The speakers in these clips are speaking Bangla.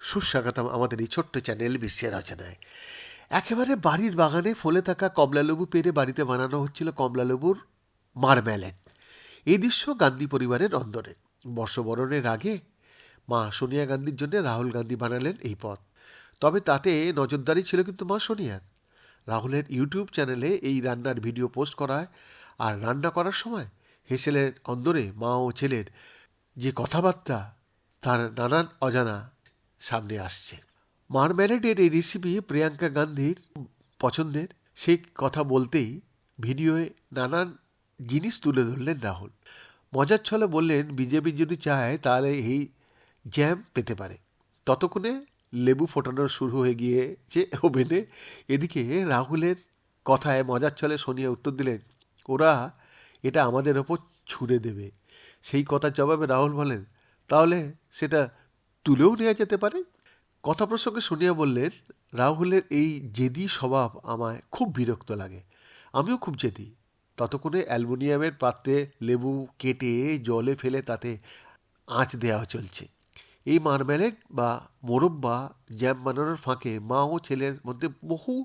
সুস্বাগতম আমাদের এই ছোট্ট চ্যানেল বিশ্বের রচনায়। একেবারে বাড়ির বাগানে ফলে থাকা কমলালেবু পেরে বাড়িতে বানানো হচ্ছিল কমলালেবুর মারম্যালেন এই দৃশ্য গান্ধী পরিবারের অন্দরে। বর্ষবরণের আগে মা সোনিয়া গান্ধীর জন্য রাহুল গান্ধী বানালেন এই পথ। তবে তাতে নজরদারি ছিল কিন্তু মা সোনিয়ার। রাহুলের ইউটিউব চ্যানেলে এই রান্নার ভিডিও পোস্ট করায় আর রান্না করার সময় হেসেলের অন্দরে মা ও ছেলের যে কথাবার্তা তার নানান অজানা সামনে আসছে। মারম্যালেডের এই রেসিপি প্রিয়াঙ্কা গান্ধীর পছন্দের, সেই কথা বলতেই ভিডিওয়ে নানান জিনিস তুলে ধরলেন রাহুল। মজার ছলে বললেন, বিজেপি যদি চায় তাহলে এই জ্যাম পেতে পারে। ততক্ষণে লেবু ফোটানো শুরু হয়ে গিয়েছে ওভেনে। এদিকে রাহুলের কথায় মজার ছলে সোনিয়া উত্তর দিলেন, ওরা এটা আমাদের ওপর ছুঁড়ে দেবে। সেই কথার জবাবে রাহুল বলেন, তাহলে সেটা তুলেও নেওয়া যেতে পারে? কথা প্রসঙ্গে শুনিয়া বললেন, রাহুলের এই জেদি স্বভাব আমায় খুব বিরক্ত লাগে। আমিও খুব জেদি। ততক্ষণে অ্যালুমিনিয়ামের পাত্রে লেবু কেটে জলে ফেলে তাতে আঁচ দেওয়া চলছে। এই মারমেলেট বা মোরব্বা জ্যাম বানানোর ফাঁকে মা ও ছেলের মধ্যে বহু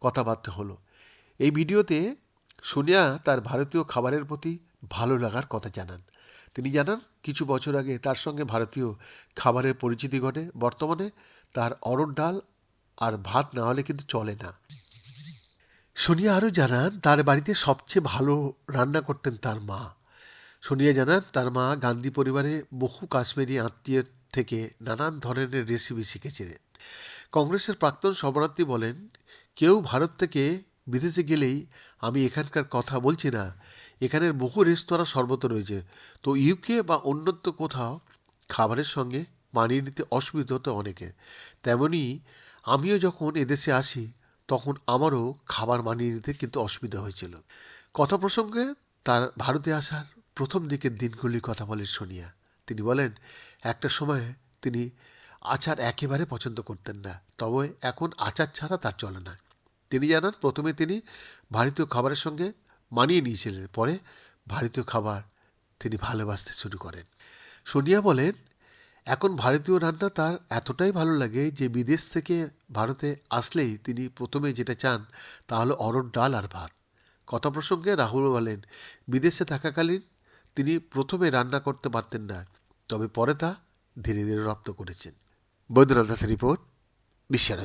কথাবার্তা হলো। এই ভিডিওতে সোনিয়া তার ভারতীয় খাবারের প্রতি ভালো লাগার কথা জানান। তিনি জানান, কিছু বছর আগে তার সঙ্গে ভারতীয় খাবারের পরিচিতি ঘটে। বর্তমানে তার অরড় ডাল আর ভাত না হলে কিন্তু চলে না। সোনিয়া আরও জানান, তার বাড়িতে সবচেয়ে ভালো রান্না করতেন তার মা। সোনিয়া জানান, তার মা গান্ধী পরিবারে বহু কাশ্মীরি আত্মীয় থেকে নানান ধরনের রেসিপি শিখেছিলেন। কংগ্রেসের প্রাক্তন শরণার্থী বলেন, কেউ ভারত থেকে বিদেশে গেলেই আমি এখানকার কথা বলছি না। এখানের বহু রেস্তোরাঁ সর্বত্র রয়েছে। তো ইউকে বা অন্যত্র কোথাও খাবারের সঙ্গে মানিয়ে নিতে অসুবিধা হতো অনেকের তেমনি আমিও যখন এদেশে আসি, তখন আমারও খাবার মানিয়ে নিতে কিন্তু অসুবিধা হয়েছিল। কথা প্রসঙ্গে তার ভারতে আসার প্রথম দিকের দিনগুলির কথা বলেন সোনিয়া। তিনি বলেন, একটা সময়ে তিনি আচার একেবারে পছন্দ করতেন না। তবে এখন আচার ছাড়া তার চলে না। তিনি জানান, প্রথমে তিনি ভারতীয় খাবারের সঙ্গে মানিয়ে নিয়েছিলেন, পরে ভারতীয় খাবার তিনি ভালোবাসতে শুরু করেন। সোনিয়া বলেন, এখন ভারতীয় রান্না তার এতটাই ভালো লাগে যে বিদেশ থেকে ভারতে আসলেই তিনি প্রথমে যেটা চান তা হলো অরড় ডাল আর ভাত। কথা প্রসঙ্গে রাহুল বলেন, বিদেশে থাকাকালীন তিনি প্রথমে রান্না করতে পারতেন না, তবে পরে তা ধীরে ধীরে রপ্ত করেছেন। বৈদ্যনাথ দাসের রিপোর্ট বিশ্বের